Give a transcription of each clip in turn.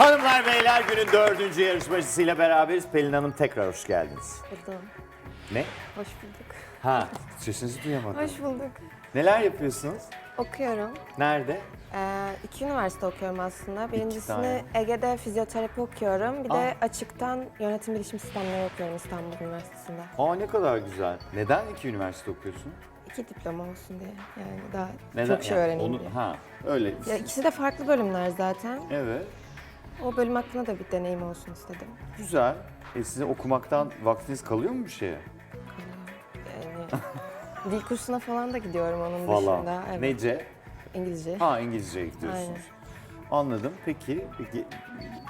Hanımlar beyler günün dördüncü yarışmacısıyla beraberiz. Pelin Hanım tekrar hoş geldiniz. Buldum. Ne? Hoş bulduk. Ha sesinizi duyamadım. Hoş bulduk. Neler yapıyorsunuz? Okuyorum. Nerede? Ee, iki üniversite okuyorum aslında. Birincisini tane. Ege'de fizyoterapi okuyorum. Bir de açıktan yönetim bilişim sistemleri okuyorum İstanbul Üniversitesi'nde. Aa ne kadar güzel. Neden iki üniversite okuyorsun? İki diploma olsun diye. Yani daha Neden? çok şey Yani öğreneyim onu- diye. Ha öyle. Ya ikisi de farklı bölümler zaten. Evet. O bölüm hakkında da bir deneyim olsun istedim. Güzel. E sizin okumaktan vaktiniz kalıyor mu bir şeye? Yani dil kursuna falan da gidiyorum onun Valla. dışında. Evet. Nece? İngilizce. Ha İngilizceye gidiyorsunuz. Aynen. Anladım. Peki, peki,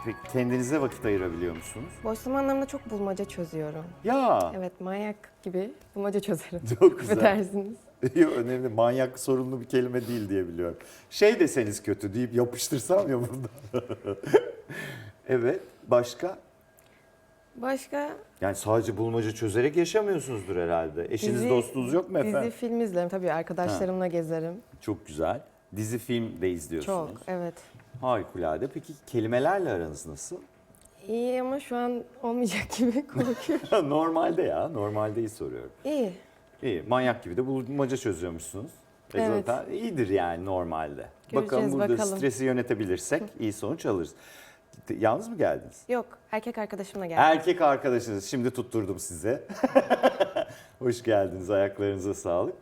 peki kendinize vakit ayırabiliyor musunuz? Boş zamanlarımda çok bulmaca çözüyorum. Ya. Evet manyak gibi bulmaca çözerim. Çok güzel. Affedersiniz. Önemli. Manyak sorunlu bir kelime değil diye biliyorum. Şey deseniz kötü deyip yapıştırsam ya burada. evet. Başka? Başka Yani sadece bulmaca çözerek yaşamıyorsunuzdur herhalde. Eşiniz Dizi- dostunuz yok mu efendim? dizi film izlerim tabii arkadaşlarımla gezerim. Çok güzel. Dizi film de izliyorsunuz. Çok evet. Harikulade. Peki kelimelerle aranız nasıl? İyi ama şu an olmayacak gibi korkuyorum. normalde ya. Normaldeyi soruyorum. İyi. İyi. Manyak gibi de bulmaca çözüyormuşsunuz. E Evet. Zaten iyidir yani normalde. bakalım Göreceğiz, burada bakalım. stresi yönetebilirsek iyi sonuç alırız. Yalnız mı geldiniz? Yok erkek arkadaşımla geldim. Erkek arkadaşınız. Şimdi tutturdum size. Hoş geldiniz. Ayaklarınıza sağlık.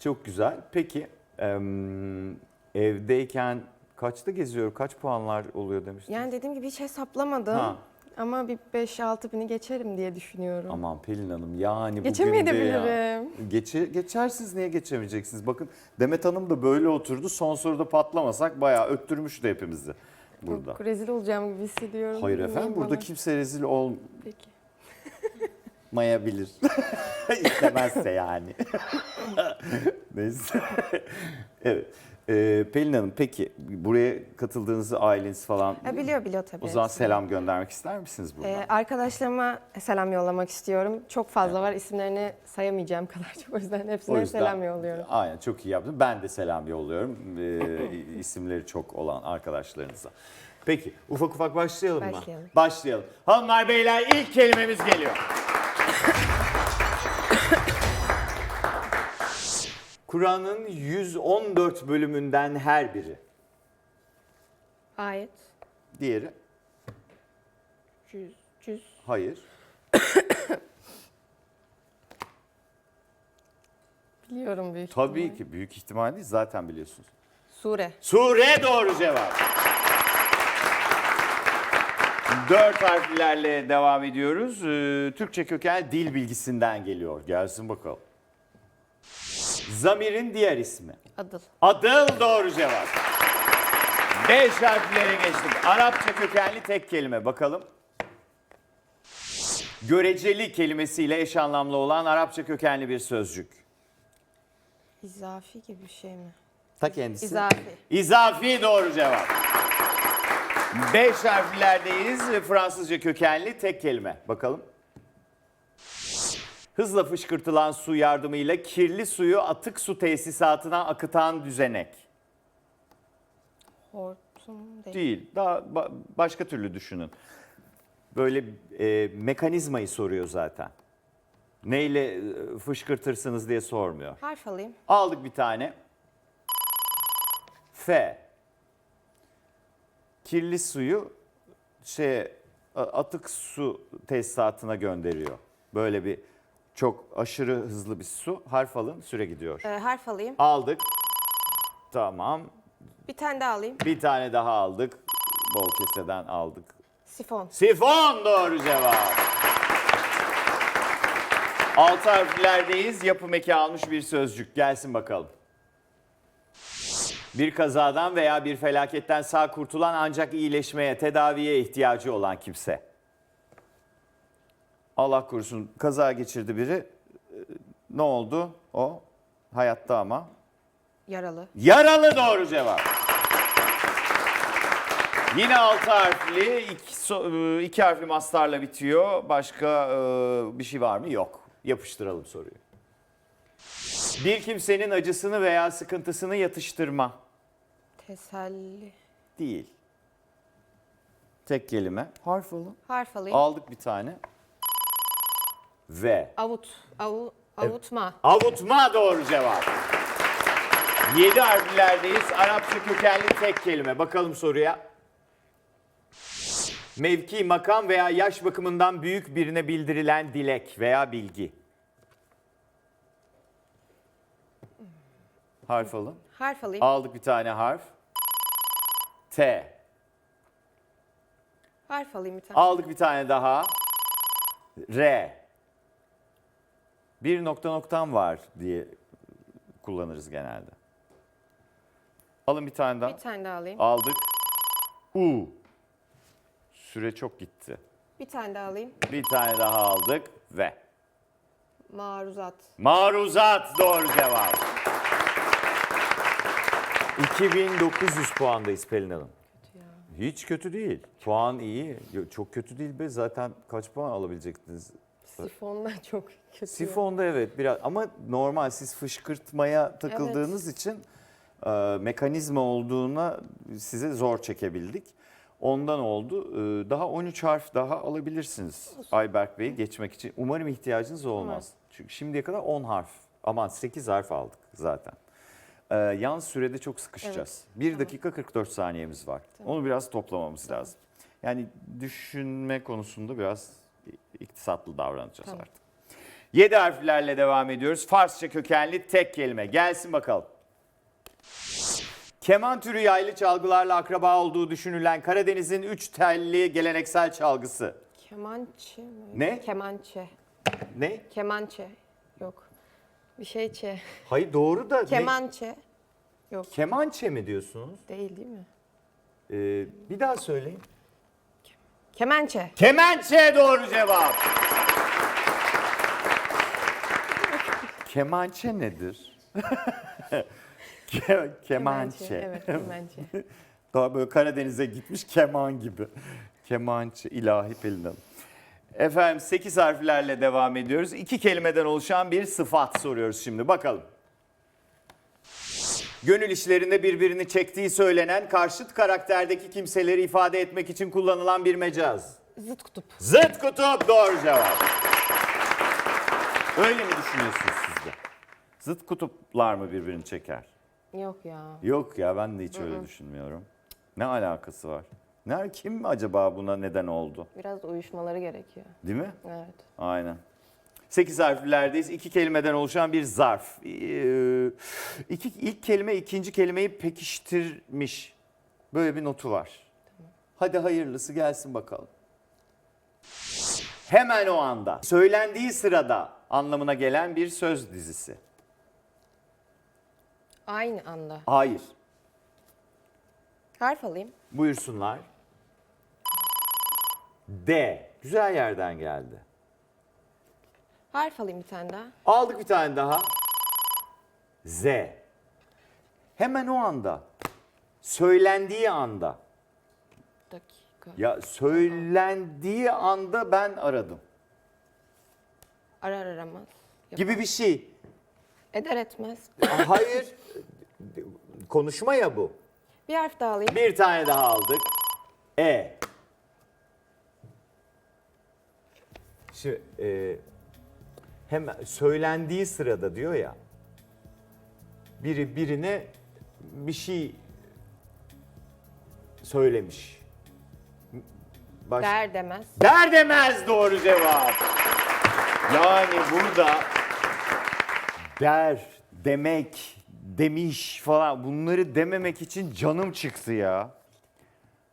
Çok güzel. Peki em, evdeyken kaçta geziyor? Kaç puanlar oluyor demiştiniz? Yani dediğim gibi hiç hesaplamadım. Ha. Ama bir 5-6 bini geçerim diye düşünüyorum. Aman Pelin Hanım yani bugün de ya. Geçemeyebilirim. Geçe, geçersiniz niye geçemeyeceksiniz? Bakın Demet Hanım da böyle oturdu. Son soruda patlamasak bayağı öttürmüştü hepimizi burada. Çok rezil olacağım gibi hissediyorum. Hayır Bilmiyorum efendim burada bana. kimse rezil Peki. olmayabilir. İstemezse yani. Neyse. evet. Ee, Pelin Hanım peki buraya katıldığınızı aileniz falan Ha, biliyor biliyor tabii. o zaman selam göndermek ister misiniz buradan? Ee, arkadaşlarıma selam yollamak istiyorum. Çok fazla var. isimlerini sayamayacağım kadar çok. O yüzden hepsine O yüzden- selam yolluyorum. Aynen çok iyi yaptın. Ben de selam yolluyorum ee, isimleri çok olan arkadaşlarınıza. Peki ufak ufak başlayalım mı? Başlayalım. Başlayalım. Hanımlar beyler ilk kelimemiz geliyor. Kur'an'ın 114 bölümünden her biri. Ayet. Diğeri Cüz. Cüz. hayır. Biliyorum büyük Tabii ihtimal. ki büyük ihtimal değil zaten biliyorsunuz. Sure. Sure doğru cevap. Dört harflerle devam ediyoruz. Ee, Türkçe köken dil bilgisinden geliyor. Gelsin bakalım. Zamirin diğer ismi. Adıl. Adıl doğru cevap. Beş harflere geçtik. Arapça kökenli tek kelime. Bakalım. Göreceli kelimesiyle eş anlamlı olan Arapça kökenli bir sözcük. İzafi gibi bir şey mi? Ta kendisi. İzafi. İzafi doğru cevap. Beş harflerdeyiz. Fransızca kökenli tek kelime. Bakalım. Hızla fışkırtılan su yardımıyla kirli suyu atık su tesisatına akıtan düzenek. Hortum değil. Değil. Daha ba- başka türlü düşünün. Böyle e, mekanizmayı soruyor zaten. Neyle e, fışkırtırsınız diye sormuyor. Harf alayım. Aldık bir tane. F. Kirli suyu şey atık su tesisatına gönderiyor. Böyle bir çok aşırı hızlı bir su. Harf alın süre gidiyor. Ee, harf alayım. Aldık. Tamam. Bir tane daha alayım. Bir tane daha aldık. Bol keseden aldık. Sifon. Sifon doğru cevap. Altı harflerdeyiz. Yapım eki almış bir sözcük. Gelsin bakalım. Bir kazadan veya bir felaketten sağ kurtulan ancak iyileşmeye, tedaviye ihtiyacı olan kimse. Allah korusun kaza geçirdi biri. Ee, Ne oldu? O hayatta ama. Yaralı. Yaralı doğru cevap. Yine altı harfli, iki, e, iki harfli mastarla bitiyor. Başka e, bir şey var mı? Yok. Yapıştıralım soruyu. Bir kimsenin acısını veya sıkıntısını yatıştırma Teselli. değil. Tek kelime. Harf alın. Harf alayım. Aldık bir tane. V. Avut. Avu, avutma. Avutma doğru cevap. 7 harflerdeyiz. Arapça kökenli tek kelime. Bakalım soruya. Mevki, makam veya yaş bakımından büyük birine bildirilen dilek veya bilgi. Harf alın. Harf alayım. Aldık bir tane harf. T. Harf alayım bir tane. Aldık bir tane daha. R. Bir nokta noktam var diye kullanırız genelde. Alın bir tane daha. Bir tane daha alayım. Aldık. U. Süre çok gitti. Bir tane daha alayım. Bir tane daha aldık ve. Maruzat. Maruzat doğru cevap. 2900 puandayız Pelin Hanım. Kötü ya. Hiç kötü değil. Puan iyi. Yo, Çok kötü değil be. Zaten kaç puan alabilecektiniz? Sifonda çok kötü. Sifonda evet biraz ama normal siz fışkırtmaya takıldığınız için e, mekanizma olduğuna size zor çekebildik. Ondan oldu. E, daha 13 harf daha alabilirsiniz Ayberk Bey'i geçmek için. Umarım ihtiyacınız olmaz. Çünkü şimdiye kadar 10 harf aman 8 harf aldık zaten. E, yan sürede çok sıkışacağız. 1 dakika 44 saniyemiz var. Onu biraz toplamamız lazım. Yani düşünme konusunda biraz iktisatlı davranacağız Tamam. artık. 7 harflerle devam ediyoruz. Farsça kökenli tek kelime. Gelsin bakalım. Keman türü yaylı çalgılarla akraba olduğu düşünülen Karadeniz'in üç telli geleneksel çalgısı. Kemançe mi? Ne? Kemançe. Ne? Kemançe. Yok. Bir şey çe. Hayır doğru da. ne? Kemançe. Yok. Kemançe mi diyorsunuz? Değil değil mi? Ee, bir daha söyleyin. Kemençe. Kemençe doğru cevap. Kemançe nedir? Ke- kemançe. Evet kemençe. Daha böyle Karadeniz'e gitmiş keman gibi. Kemançı, ilahi Pelin Hanım. Efendim 8 harflerle devam ediyoruz. İki kelimeden oluşan bir sıfat soruyoruz şimdi. Bakalım. Gönül işlerinde birbirini çektiği söylenen karşıt karakterdeki kimseleri ifade etmek için kullanılan bir mecaz. Zıt kutup. Zıt kutup doğru cevap. Öyle mi düşünüyorsunuz siz de? Zıt kutuplar mı birbirini çeker? Yok ya. Yok ya ben de hiç öyle düşünmüyorum. Ne alakası var? Nerede kim acaba buna neden oldu? Biraz da uyuşmaları gerekiyor. Değil mi? Evet. Aynen. 8 harflerdeyiz. İki kelimeden oluşan bir zarf. Ee, iki, ilk kelime ikinci kelimeyi pekiştirmiş. Böyle bir notu var. Hadi hayırlısı gelsin bakalım. Hemen o anda. Söylendiği sırada anlamına gelen bir söz dizisi. Aynı anda. Hayır. Harf alayım. Buyursunlar. D. Güzel yerden geldi. Harf alayım bir tane daha. Aldık bir tane daha. Z. Hemen o anda. Söylendiği anda. Dakika. Ya söylendiği anda ben aradım. Arar aramaz. Yapar. Gibi bir şey. Eder etmez. Hayır. Konuşma ya bu. Bir harf daha alayım. Bir tane daha aldık. E. Şimdi e, hemen söylendiği sırada diyor ya. Biri birine bir şey söylemiş. Baş... Der demez. Der demez doğru cevap. Yani burada der, demek, demiş falan bunları dememek için canım çıktı ya.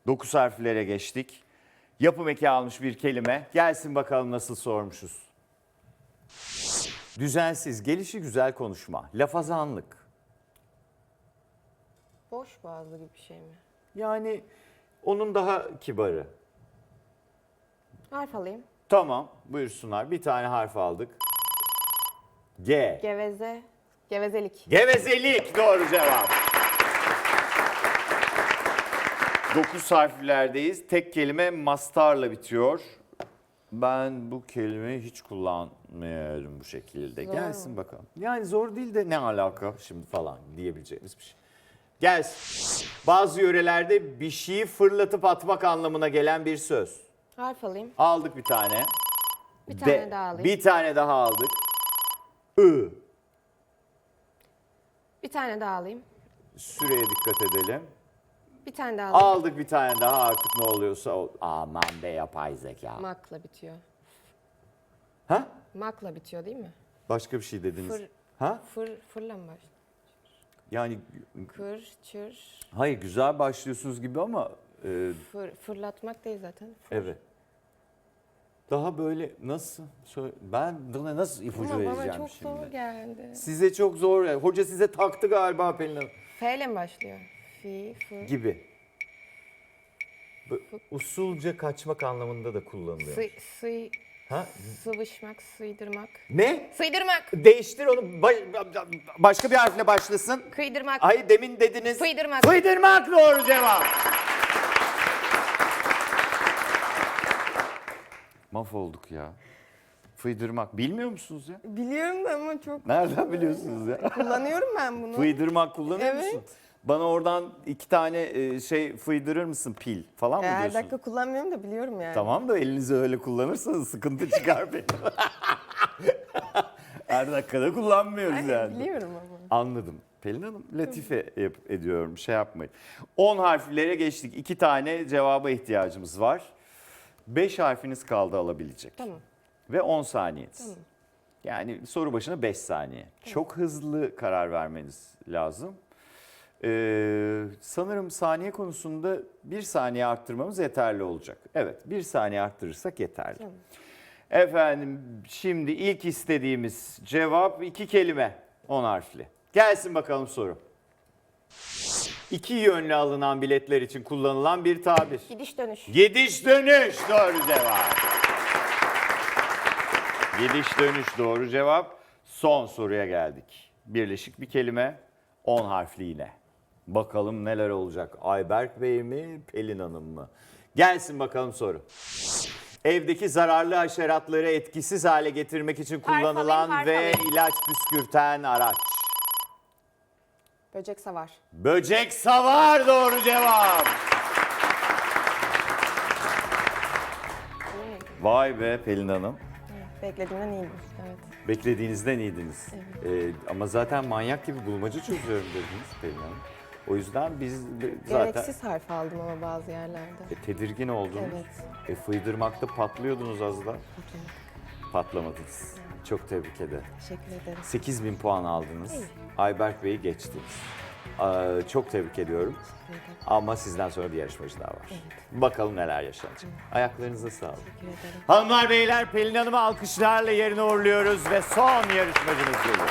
Dokuz harflere geçtik. Yapım eki almış bir kelime. Gelsin bakalım nasıl sormuşuz. Düzensiz, gelişi güzel konuşma. Lafazanlık. Boş boğazlı gibi bir şey mi? Yani onun daha kibarı. Harf alayım. Tamam buyursunlar. Bir tane harf aldık. G. Geveze. Gevezelik. Gevezelik doğru cevap. 9 harflerdeyiz. Tek kelime mastarla bitiyor. Ben bu kelimeyi hiç kullanmıyorum bu şekilde. Zor Gelsin mu? bakalım. Yani zor değil de ne alaka şimdi falan diyebileceğimiz bir şey. Gelsin. Bazı yörelerde bir şeyi fırlatıp atmak anlamına gelen bir söz. Harf alayım. Aldık bir tane. Bir De- tane daha alayım. Bir, Bir tane daha aldık. I. tane daha alayım. Süreye dikkat edelim. Bir tane daha alayım. Aldık bir tane daha artık ne oluyorsa ol. Aman be yapay zeka. Makla bitiyor. Ha? Makla bitiyor değil mi? Başka bir şey dediniz. Fır, Ha? fır, fırla mı başlıyor? Yani Kır, çır, hayır güzel başlıyorsunuz gibi ama e, fır, fırlatmak değil zaten. Evet. Daha böyle nasıl söyle, ben buna nasıl ipucu Ama bana vereceğim çok şimdi? zor geldi. Size çok zor. Hoca size taktı galiba Pelin Hanım. F ile mi başlıyor? Fi, fır, Gibi. Bu, usulca kaçmak anlamında da kullanılıyor. sı, sı, Ha? sıvışmak, sıydırmak. Ne? Sıydırmak, Değiştir onu. Ba- başka bir harfle başlasın. kıydırmak, Hayır demin dediniz. Fıydırmak. Fıydırmak doğru cevap. Mahvolduk ya. Fıydırmak. Bilmiyor musunuz ya? Biliyorum da ama çok Nereden biliyorsunuz ya? kullanıyorum ben bunu. Fıydırmak kullanıyor Evet. musun? Bana oradan iki tane e, şey fıydırır mısın pil falan mı Ya her diyorsun? dakika kullanmıyorum da biliyorum yani. Tamam da elinizi öyle kullanırsanız sıkıntı çıkar benim. her dakikada kullanmıyoruz Ay, yani. Biliyorum ama. Anladım. Pelin Hanım latife yap- ediyorum şey yapmayın. 10 harflere geçtik. 2 tane cevaba ihtiyacımız var. 5 harfiniz kaldı alabilecek. Tamam. Ve 10 saniyeniz. Tamam. Yani soru başına 5 saniye. Çok hızlı karar vermeniz lazım. Ee, sanırım saniye konusunda bir saniye arttırmamız yeterli olacak. Evet bir saniye arttırırsak yeterli. Tamam. Efendim şimdi ilk istediğimiz cevap iki kelime 10 harfli. Gelsin bakalım soru. İki yönlü alınan biletler için kullanılan bir tabir. Gidiş dönüş. Gidiş dönüş doğru cevap. Gidiş dönüş doğru cevap. Son soruya geldik. Birleşik bir kelime 10 harfli yine. Bakalım neler olacak. Ayberk Bey mi Pelin Hanım mı? Gelsin bakalım soru. Evdeki zararlı haşeratları etkisiz hale getirmek için kullanılan ve ilaç püskürten araç. Böcek savar. Böcek savar doğru cevap. Vay be Pelin Hanım. Beklediğimden iyiydi. Evet. Beklediğinizden iyiydiniz. Ee, ama zaten manyak gibi bulmaca çözüyorum dediniz Pelin Hanım. O yüzden biz zaten Gereksiz harf aldım ama bazı yerlerde. e, tedirgin oldunuz. Evet. E, fıydırmakta patlıyordunuz az da. Patlamadınız. Çok tebrik ederim. Teşekkür ederim. 8000 puan aldınız. İyi. Ayberk Bey'i geçtiniz. Aa, çok tebrik ediyorum. Teşekkür ederim. Ama sizden sonra bir yarışmacı daha var. Bakalım neler yaşanacak. Ayaklarınıza sağlık. Teşekkür ederim. Hanımlar beyler Pelin Hanım'ı alkışlarla yerine uğurluyoruz ve son yarışmacımız geliyor.